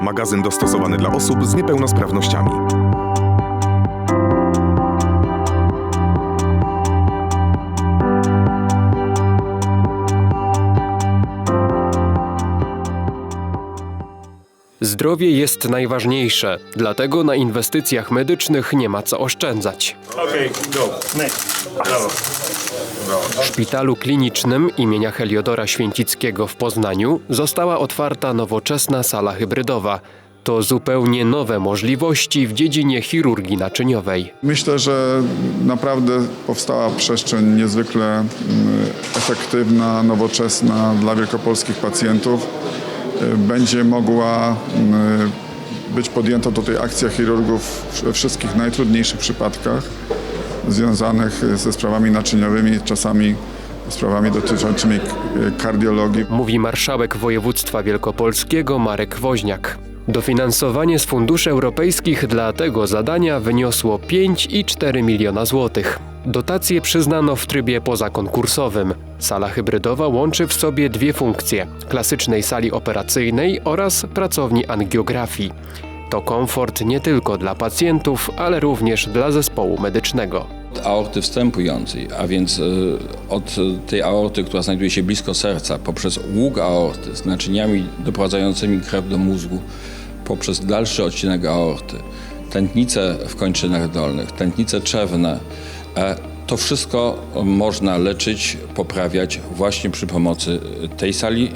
Magazyn dostosowany dla osób z niepełnosprawnościami. Zdrowie jest najważniejsze, dlatego na inwestycjach medycznych nie ma co oszczędzać. Okay, go. Next. Brawo. W szpitalu klinicznym imienia Heliodora Święcickiego w Poznaniu została otwarta nowoczesna sala hybrydowa. To zupełnie nowe możliwości w dziedzinie chirurgii naczyniowej. Myślę, że naprawdę powstała przestrzeń niezwykle mm, efektywna, nowoczesna dla wielkopolskich pacjentów. Y, Będzie mogła mm, być podjęta tutaj akcja chirurgów we wszystkich najtrudniejszych przypadkach związanych ze sprawami naczyniowymi, czasami sprawami dotyczącymi k- kardiologii. Mówi marszałek województwa wielkopolskiego Marek Woźniak. Dofinansowanie z funduszy europejskich dla tego zadania wyniosło 5,4 miliona złotych. Dotacje przyznano w trybie pozakonkursowym. Sala hybrydowa łączy w sobie dwie funkcje: klasycznej sali operacyjnej oraz pracowni angiografii. To komfort nie tylko dla pacjentów, ale również dla zespołu medycznego. Aorty wstępującej, a więc y, od tej aorty, która znajduje się blisko serca, poprzez łuk aorty z naczyniami doprowadzającymi krew do mózgu, poprzez dalszy odcinek aorty, tętnice w kończynach dolnych, tętnice trzewne, e, to wszystko można leczyć, poprawiać właśnie przy pomocy tej sali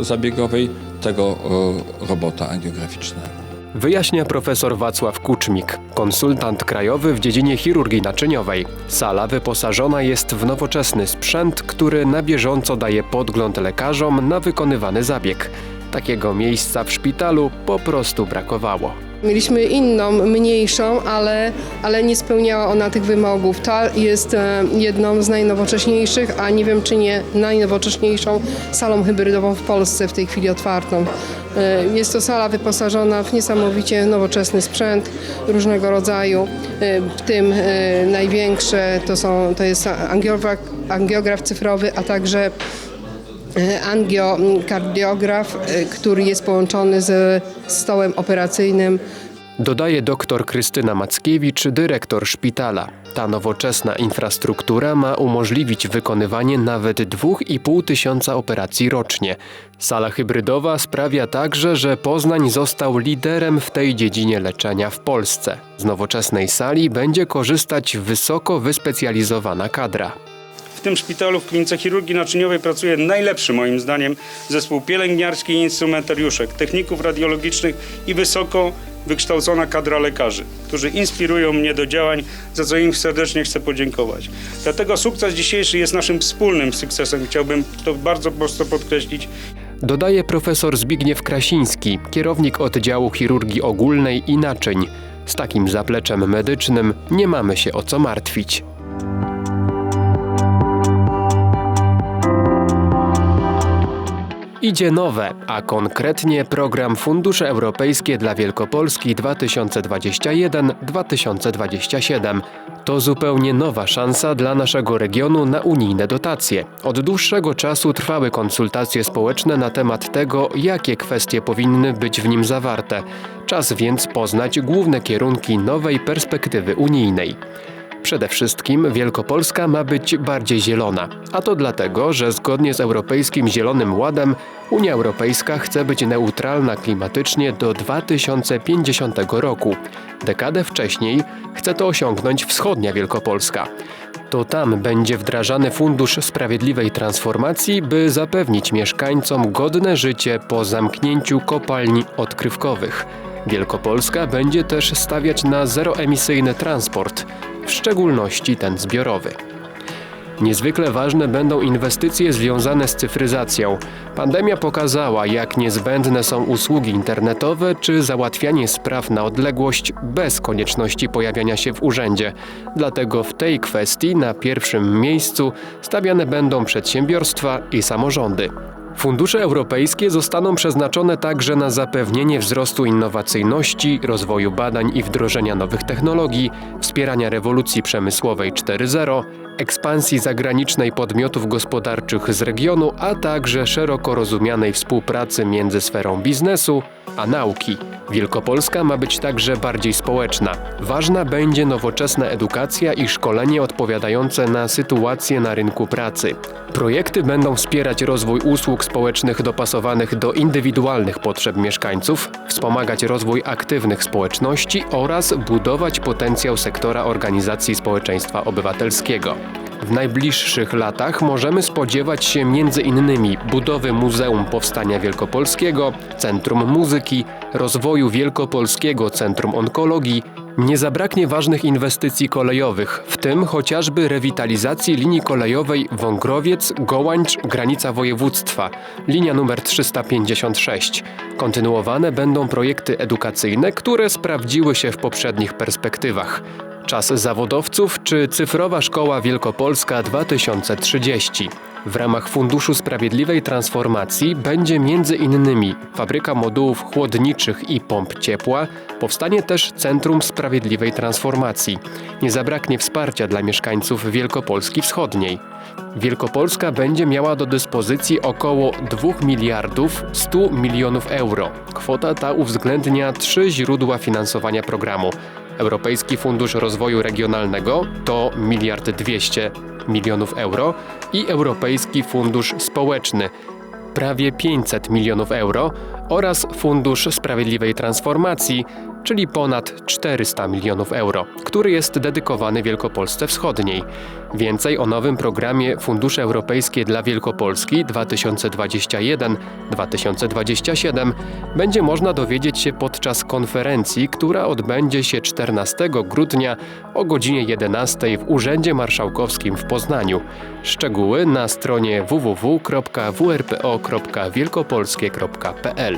e, zabiegowej, tego e, robota angiograficznego. Wyjaśnia profesor Wacław Kuczmik, konsultant krajowy w dziedzinie chirurgii naczyniowej. Sala wyposażona jest w nowoczesny sprzęt, który na bieżąco daje podgląd lekarzom na wykonywany zabieg. Takiego miejsca w szpitalu po prostu brakowało. Mieliśmy inną, mniejszą, ale, ale nie spełniała ona tych wymogów. Ta jest e, jedną z najnowocześniejszych, a nie wiem czy nie najnowocześniejszą salą hybrydową w Polsce w tej chwili otwartą. E, Jest to sala wyposażona w niesamowicie nowoczesny sprzęt różnego rodzaju, e, w tym największe to, są, to jest angiograf, angiograf cyfrowy, a także angiokardiograf, e, który jest połączony z stołem operacyjnym. Dodaje dr Krystyna Mackiewicz, dyrektor szpitala. Ta nowoczesna infrastruktura ma umożliwić wykonywanie nawet 2,5 tysiąca operacji rocznie. Sala hybrydowa sprawia także, że Poznań został liderem w tej dziedzinie leczenia w Polsce. Z nowoczesnej sali będzie korzystać wysoko wyspecjalizowana kadra. Tym szpitalu w klinice chirurgii naczyniowej pracuje najlepszy moim zdaniem zespół pielęgniarski i instrumentariuszek, techników radiologicznych i wysoko wykształcona kadra lekarzy, którzy inspirują mnie do działań, za co im serdecznie chcę podziękować. Dlatego sukces dzisiejszy jest naszym wspólnym sukcesem. Chciałbym to bardzo prosto podkreślić. Dodaje profesor Zbigniew Krasiński, kierownik oddziału chirurgii ogólnej i naczyń. Z takim zapleczem medycznym nie mamy się o co martwić. Idzie nowe, a konkretnie program Fundusze Europejskie dla Wielkopolski 2021-2027. To zupełnie nowa szansa dla naszego regionu na unijne dotacje. Od dłuższego czasu trwały konsultacje społeczne na temat tego, jakie kwestie powinny być w nim zawarte. Czas więc poznać główne kierunki nowej perspektywy unijnej. Przede wszystkim Wielkopolska ma być bardziej zielona, a to dlatego, że zgodnie z Europejskim Zielonym Ładem Unia Europejska chce być neutralna klimatycznie do 2050 roku. Dekadę wcześniej chce to osiągnąć wschodnia Wielkopolska. To tam będzie wdrażany Fundusz Sprawiedliwej Transformacji, by zapewnić mieszkańcom godne życie po zamknięciu kopalni odkrywkowych. Wielkopolska będzie też stawiać na zeroemisyjny transport, w szczególności ten zbiorowy. Niezwykle ważne będą inwestycje związane z cyfryzacją. Pandemia pokazała, jak niezbędne są usługi internetowe czy załatwianie spraw na odległość bez konieczności pojawiania się w urzędzie. Dlatego w tej kwestii na pierwszym miejscu stawiane będą przedsiębiorstwa i samorządy. Fundusze europejskie zostaną przeznaczone także na zapewnienie wzrostu innowacyjności, rozwoju badań i wdrożenia nowych technologii, wspierania rewolucji przemysłowej 4.0 ekspansji zagranicznej podmiotów gospodarczych z regionu, a także szeroko rozumianej współpracy między sferą biznesu a nauki. Wielkopolska ma być także bardziej społeczna. Ważna będzie nowoczesna edukacja i szkolenie odpowiadające na sytuację na rynku pracy. Projekty będą wspierać rozwój usług społecznych dopasowanych do indywidualnych potrzeb mieszkańców, wspomagać rozwój aktywnych społeczności oraz budować potencjał sektora organizacji społeczeństwa obywatelskiego. W najbliższych latach możemy spodziewać się m.in. budowy Muzeum Powstania Wielkopolskiego, Centrum Muzyki, rozwoju Wielkopolskiego Centrum Onkologii. Nie zabraknie ważnych inwestycji kolejowych, w tym chociażby rewitalizacji linii kolejowej Wągrowiec-Gołańcz granica województwa, linia numer 356. Kontynuowane będą projekty edukacyjne, które sprawdziły się w poprzednich perspektywach. Czas zawodowców czy Cyfrowa Szkoła Wielkopolska 2030. W ramach Funduszu Sprawiedliwej Transformacji będzie m.in. fabryka modułów chłodniczych i pomp ciepła, powstanie też Centrum Sprawiedliwej Transformacji. Nie zabraknie wsparcia dla mieszkańców Wielkopolski Wschodniej. Wielkopolska będzie miała do dyspozycji około 2 miliardów 100 milionów euro. Kwota ta uwzględnia trzy źródła finansowania programu. Europejski Fundusz Rozwoju Regionalnego to miliard 200 milionów euro i Europejski Fundusz Społeczny prawie 500 milionów euro oraz Fundusz Sprawiedliwej Transformacji, czyli ponad 400 milionów euro, który jest dedykowany Wielkopolsce Wschodniej. Więcej o nowym programie Fundusze Europejskie dla Wielkopolski 2021-2027 będzie można dowiedzieć się podczas konferencji, która odbędzie się 14 grudnia o godzinie 11 w Urzędzie Marszałkowskim w Poznaniu. Szczegóły na stronie www.wrpo.wielkopolskie.pl